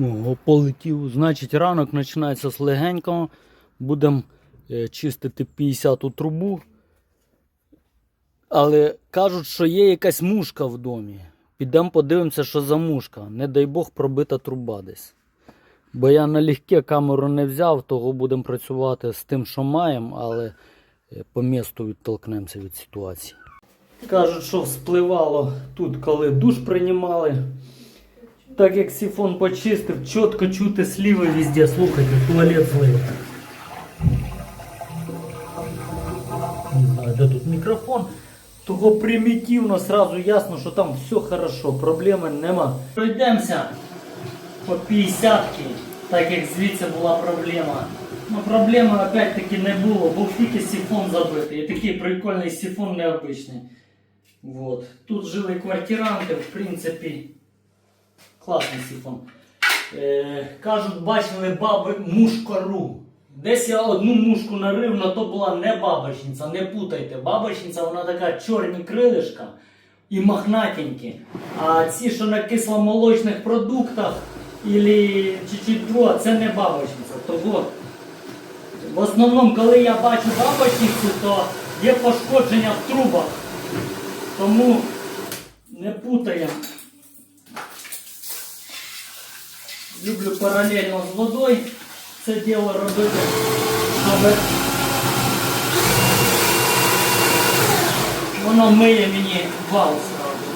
О, полетів. Значить, ранок починається з легенького. Будемо чистити 50-ту трубу. Але кажуть, що є якась мушка в домі. Підемо подивимося, що за мушка. Не дай Бог пробита труба десь. Бо я налегке камеру не взяв, того будемо працювати з тим, що маємо, але е, по місту відтолкнемося від ситуації. Кажуть, що вспливало тут, коли душ приймали. Так як сифон почистив, чітко чути сліви везде. Слухайте, туалет злив. Не знаю, де тут мікрофон. Того примітивно, сразу ясно, що там все хорошо, проблеми нема. Пройдемося по 50 так як звідси була проблема. Ну проблеми опять-таки не було, був тільки сифон забитий. І такий прикольний сифон необичний. Вот. Тут жили квартиранти, в принципі, класний сифон. Е, кажуть, бачили баби мушкару. Десь я одну мушку нарив, но то була не бабочниця, не путайте. Бабочниця вона така чорні крилишка і мохнатенькі. А ці, що на кисломолочних продуктах или чуть-чуть друга, це не бабочниця. Того в основному, коли я бачу бабочницю, то є пошкодження в трубах. Тому не путаємо. Люблю паралельно з водою це діло робити, щоб воно миє мені вал сразу.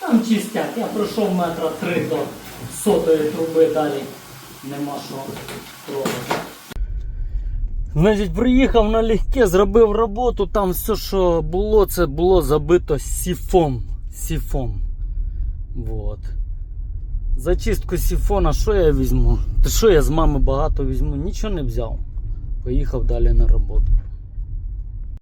Там чистяк, я пройшов метра три до сотої труби, далі нема що трогати. Значить, приїхав налегке, зробив роботу, там все, що було, це було забито сіфом. Сіфом. Вот. Зачистку сіфона, що я візьму? Та що я з мами багато візьму? Нічого не взяв. Поїхав далі на роботу.